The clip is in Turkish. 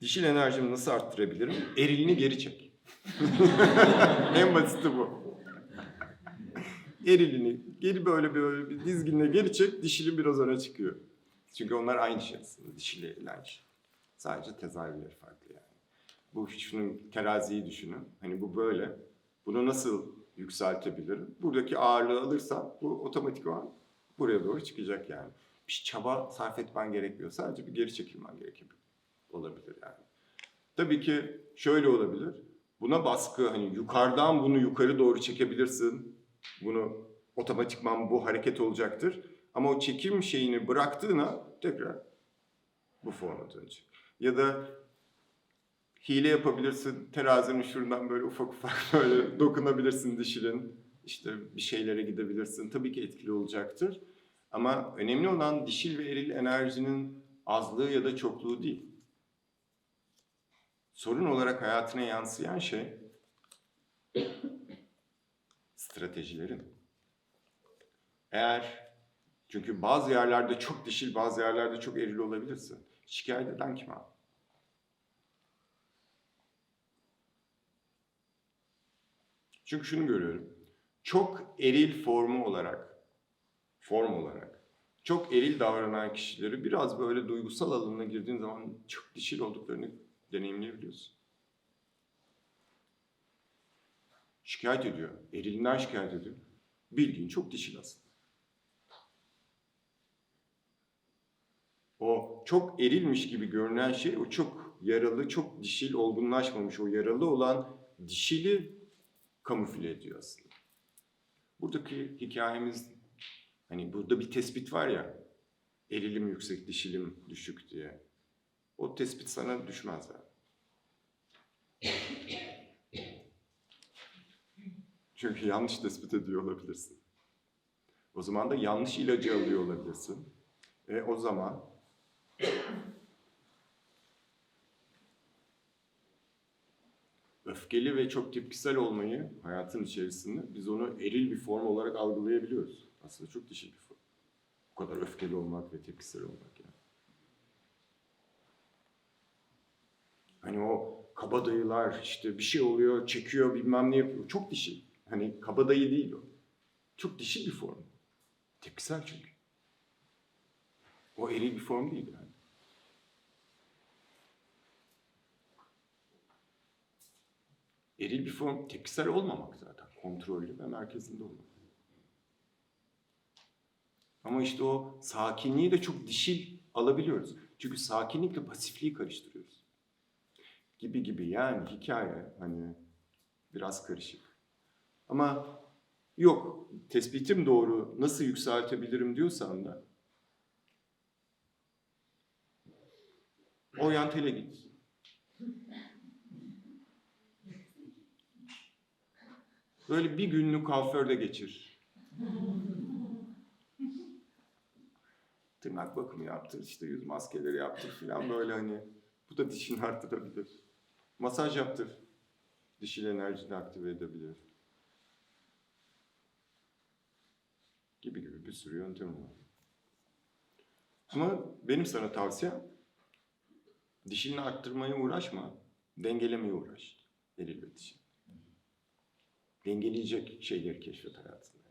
Dişil enerjimi nasıl arttırabilirim? Erilini geri çek. en basiti bu. Erilini geri böyle böyle bir dizginle geri çek, dişili biraz öne çıkıyor. Çünkü onlar aynı şey aslında, dişili eril aynı şey. Sadece tezahürleri farklı yani. Bu şunun teraziyi düşünün. Hani bu böyle. Bunu nasıl yükseltebilirim? Buradaki ağırlığı alırsam bu otomatik olarak buraya doğru çıkacak yani. Bir çaba sarf etmen gerekmiyor. Sadece bir geri çekilmen gerekebilir. Olabilir yani. Tabii ki şöyle olabilir. Buna baskı hani yukarıdan bunu yukarı doğru çekebilirsin. Bunu otomatikman bu hareket olacaktır. Ama o çekim şeyini bıraktığına tekrar bu forma dönecek. Ya da hile yapabilirsin. Terazinin şuradan böyle ufak ufak böyle dokunabilirsin dişilin. İşte bir şeylere gidebilirsin. Tabii ki etkili olacaktır. Ama önemli olan dişil ve eril enerjinin azlığı ya da çokluğu değil. Sorun olarak hayatına yansıyan şey stratejilerin. Eğer çünkü bazı yerlerde çok dişil, bazı yerlerde çok eril olabilirsin. Şikayet eden kim abi? Çünkü şunu görüyorum. Çok eril formu olarak, form olarak, çok eril davranan kişileri biraz böyle duygusal alanına girdiğin zaman çok dişil olduklarını deneyimleyebiliyorsun. Şikayet ediyor. Erilinden şikayet ediyor. Bildiğin çok dişil aslında. O çok erilmiş gibi görünen şey o çok yaralı, çok dişil, olgunlaşmamış o yaralı olan dişili kamufle ediyor aslında. Buradaki hikayemiz hani burada bir tespit var ya erilim yüksek, dişilim düşük diye. O tespit sana düşmez yani. Çünkü yanlış tespit ediyor olabilirsin. O zaman da yanlış ilacı alıyor olabilirsin. E o zaman öfkeli ve çok tepkisel olmayı hayatın içerisinde biz onu eril bir form olarak algılayabiliyoruz. Aslında çok dişil bir form. Bu kadar öfkeli olmak ve tepkisel olmak yani. Hani o kabadayılar işte bir şey oluyor, çekiyor, bilmem ne yapıyor. Çok dişil. Hani kabadayı değil o. Çok dişil bir form. Tepkisel çünkü. O eril bir form değil yani. Eril bir form tepkisel olmamak zaten. Kontrollü ve merkezinde olmak. Ama işte o sakinliği de çok dişil alabiliyoruz. Çünkü sakinlikle pasifliği karıştırıyoruz. Gibi gibi yani hikaye hani biraz karışık. Ama yok tespitim doğru nasıl yükseltebilirim diyorsan da oryantale git. Böyle bir günlük kuaförde geçir. Tırnak bakımı yaptır, işte yüz maskeleri yaptır falan böyle hani. Bu da dişini arttırabilir. Masaj yaptır. Dişil enerjini aktive edebilir. Gibi gibi bir sürü yöntem var. Ama benim sana tavsiyem dişini arttırmaya uğraşma. Dengelemeye uğraş. Eril ve dişil dengeleyecek şeyleri keşfet hayatında.